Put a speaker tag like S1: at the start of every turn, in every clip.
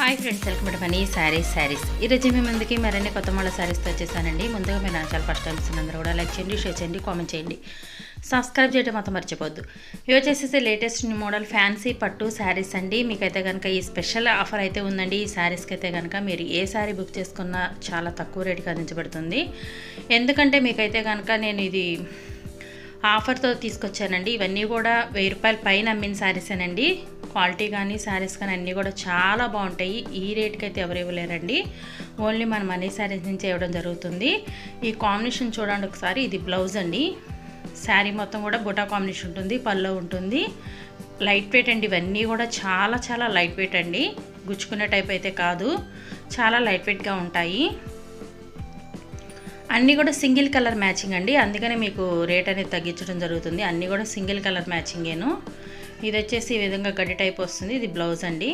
S1: Hi friends welcome to Mani saris saris ఈరోజు మీ ముందుకి మరిన్ని కొత్త మళ్ళీ శారీస్తో వచ్చేసానండి. ముందుగా మీరు నా ఛానల్ ఫస్ట్ టైం అందరూ కూడా లైక్ చేయండి షేర్ చేయండి కామెంట్ చేయండి. సబ్స్క్రైబ్ చేయడం మాత్రం మర్చిపోద్దు ఇవి వచ్చేసి లేటెస్ట్ మోడల్ ఫ్యాన్సీ పట్టు శారీస్ అండి. మీకైతే కనుక ఈ స్పెషల్ ఆఫర్ అయితే ఉందండి. ఈ శారీస్కి అయితే కనుక మీరు ఏ శారీ బుక్ చేసుకున్నా చాలా తక్కువ రేటుకి అందించబడుతుంది. ఎందుకంటే మీకైతే కనుక నేను ఇది ఆఫర్తో తీసుకొచ్చానండి. ఇవన్నీ కూడా వెయ్యి రూపాయల పైన అమ్మిన శారీసేనండి క్వాలిటీ కానీ శారీస్ కానీ అన్నీ కూడా చాలా బాగుంటాయి. ఈ రేట్కి అయితే ఎవరు ఇవ్వలేరండి. ఓన్లీ మన మనీ శారీస్ నుంచి ఇవ్వడం జరుగుతుంది. ఈ కాంబినేషన్ చూడండి ఒకసారి. ఇది బ్లౌజ్ అండి. శారీ మొత్తం కూడా బుటా కాంబినేషన్ ఉంటుంది పల్లో ఉంటుంది. లైట్ వెయిట్ అండి. ఇవన్నీ కూడా చాలా చాలా లైట్ వెయిట్ అండి. గుచ్చుకునే టైప్ అయితే కాదు. చాలా లైట్ వెయిట్గా ఉంటాయి. అన్నీ కూడా సింగిల్ కలర్ మ్యాచింగ్ అండి. అందుకనే మీకు రేట్ అనేది తగ్గించడం జరుగుతుంది. అన్నీ కూడా సింగిల్ కలర్ మ్యాచింగేను. ఇది వచ్చేసి ఈ విధంగా గడ్డి టైప్ వస్తుంది. ఇది బ్లౌజ్ అండి.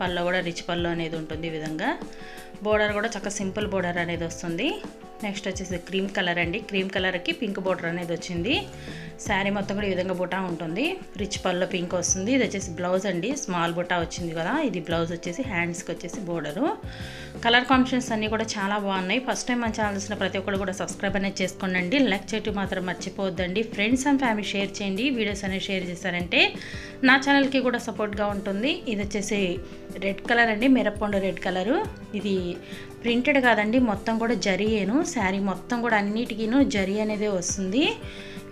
S1: పళ్ళు కూడా రిచ్ పళ్ళు అనేది ఉంటుంది ఈ విధంగా. బోర్డర్ కూడా చక్కగా సింపుల్ బోర్డర్ అనేది వస్తుంది. నెక్స్ట్ వచ్చేసి క్రీమ్ కలర్ అండి. క్రీమ్ కలర్కి పింక్ బోర్డర్ అనేది వచ్చింది. శారీ మొత్తం కూడా ఈ విధంగా బుటా ఉంటుంది. రిచ్ పళ్ళు పింక్ వస్తుంది. ఇది వచ్చేసి బ్లౌజ్ అండి. స్మాల్ బుటా వచ్చింది కదా. ఇది బ్లౌజ్ వచ్చేసి హ్యాండ్స్కి వచ్చేసి బోర్డరు. కలర్ కాంబినేషన్స్ అన్నీ కూడా చాలా బాగున్నాయి. ఫస్ట్ టైం మన ఛానల్స్ని ప్రతి ఒక్కరు కూడా సబ్స్క్రైబ్ అనేది చేసుకోండి లైక్ చేయటం మాత్రం మర్చిపోవద్దండి. ఫ్రెండ్స్ అండ్ ఫ్యామిలీ షేర్ చేయండి. వీడియోస్ అనేవి షేర్ చేశారంటే నా ఛానల్కి కూడా సపోర్ట్గా ఉంటుంది. ఇది వచ్చేసి రెడ్ కలర్ అండి. మిరప్పండు రెడ్ కలరు. ఇది ప్రింటెడ్ కాదండి. మొత్తం కూడా జరియేను. శారీ మొత్తం కూడా అన్నిటికీను జరీ అనేది వస్తుంది.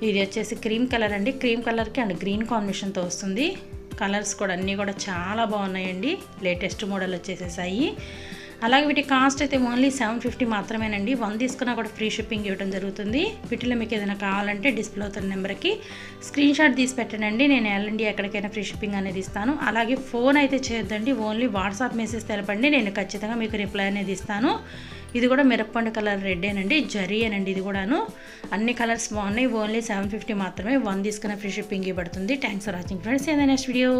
S1: ఇది వచ్చేసి క్రీమ్ కలర్ అండి. క్రీమ్ కలర్కి అండ్ గ్రీన్ కాంబినేషన్తో వస్తుంది. కలర్స్ కూడా అన్నీ కూడా చాలా బాగున్నాయండి. లేటెస్ట్ మోడల్ వచ్చేసేసాయి. అలాగే వీటి కాస్ట్ అయితే ఓన్లీ సెవెన్ ఫిఫ్టీ మాత్రమేనండి. వన్ తీసుకున్నా కూడా ఫ్రీ షిప్పింగ్ ఇవ్వడం జరుగుతుంది. వీటిలో మీకు ఏదైనా కావాలంటే డిస్ప్లే అవుతున్న నెంబర్కి స్క్రీన్ షాట్ తీసి పెట్టండి నేను ఎల్ఎండి ఎక్కడికైనా ఫ్రీ షిప్పింగ్ అనేది ఇస్తాను. అలాగే ఫోన్ అయితే చేయొద్దండి. ఓన్లీ వాట్సాప్ మెసేజ్ తెలపండి. నేను ఖచ్చితంగా మీకు రిప్లై అనేది ఇస్తాను. ఇది కూడా మిరప్పండు కలర్ రెడ్డేనండి. జరీయేనండి ఇది కూడాను. అన్ని కలర్స్ బాగున్నాయి. ఓన్లీ సెవెన్ ఫిఫ్టీ మాత్రమే వన్ తీసుకున్న ఫ్రీ షిప్పింగ్ ఇవ్వబడుతుంది. Thanks for watching friends. ఏదైనా నెక్స్ట్ వీడియో.